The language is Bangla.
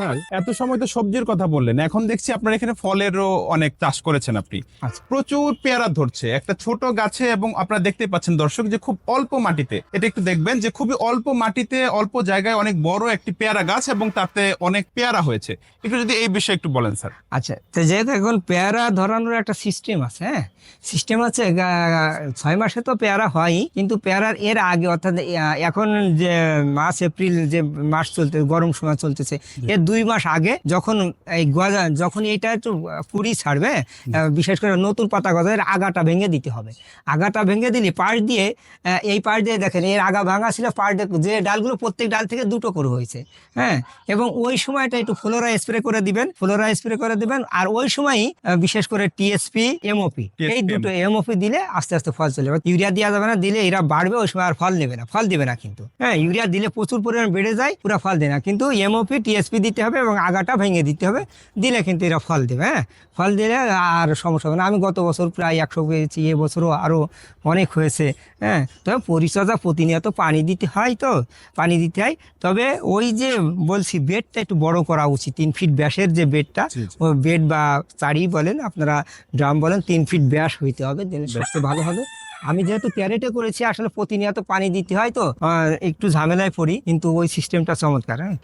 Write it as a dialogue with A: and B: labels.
A: স্যার এত সময় তো সবজির কথা বললেন। এখন দেখছি আপনার এখানে ফলেরও অনেক চাষ করেছেন আপনি।
B: আচ্ছা।
A: প্রচুর পেয়ারা ধরছে। একটা ছোট গাছে এবং আপনারা দেখতে পাচ্ছেন দর্শক যে খুব অল্প মাটিতে এটা একটু দেখবেন যে খুবই অল্প মাটিতে অল্প জায়গায় অনেক বড় একটি পেয়ারা গাছ এবং তাতে অনেক পেয়ারা হয়েছে। একটু যদি এই বিষয়ে একটু বলেন স্যার।
B: আচ্ছা তো যেহেতু এখন পেয়ারা ধরানোর একটা সিস্টেম আছে হ্যাঁ সিস্টেম আছে ছয় মাসে তো পেয়ারা হয়ই কিন্তু পেয়ারার এর আগে অর্থাৎ এখন যে মাস এপ্রিল যে মাস চলতে গরম সময় চলতেছে এর দুই মাস আগে যখন এই গজা যখন এটা একটু কুড়ি ছাড়বে বিশেষ করে নতুন পাতা গজা এর আগাটা ভেঙে দিতে হবে। আগাটা ভেঙে দিলে পাশ দিয়ে এই পাশ দিয়ে দেখেন এর আগা ভাঙা ছিল পাশ দিয়ে যে ডালগুলো প্রত্যেক ডাল থেকে দুটো করে হয়েছে হ্যাঁ? এবং ওই সময়টা একটু ফ্লোরা স্প্রে করে দিবেন ফ্লোরা স্প্রে করে দিবেন আর ওই সময়ই বিশেষ করে টিএসপি এমওপি এই দুটো এমওপি দিলে আস্তে আস্তে ফল চলে যাবে। ইউরিয়া দেওয়া যাবে না দিলে এরা বাড়বে ওই সময় আর ফল নেবে না ফল দেবে না কিন্তু হ্যাঁ? ইউরিয়া দিলে প্রচুর পরিমাণ বেড়ে যায় পুরো ফল দেয় না। কিন্তু এমওপি টিএসপি দিতে হবে এবং আগাটা ভেঙে দিতে হবে। দিলে কিন্তু এরা ফল দেবে হ্যাঁ? ফল দিলে আর সমস্যা হবে না। আমি গত বছর প্রায় একশো পেয়েছি এবছরও আরও অনেক হয়েছে হ্যাঁ? তবে পরিচর্যা প্রতিনিয়ত পানি দিতে হয় তো পানি দিতে হয়। তবে ওই যে বলছি বেডটা একটু বড় করা উচিত তিন ফিট ব্যাসের যে বেডটা। ও বেড বা চারি বলেন আপনারা ড্রাম বলেন তিন ফিট ব্যাস হইতে হবে দিলে সবচেয়ে ভালো হবে। আমি যেহেতু ক্যারেটে করেছি আসলে প্রতিনিয়ত পানি দিতে হয় তো একটু ঝামেলায় পড়ি কিন্তু ওই সিস্টেমটা চমৎকার হ্যাঁ?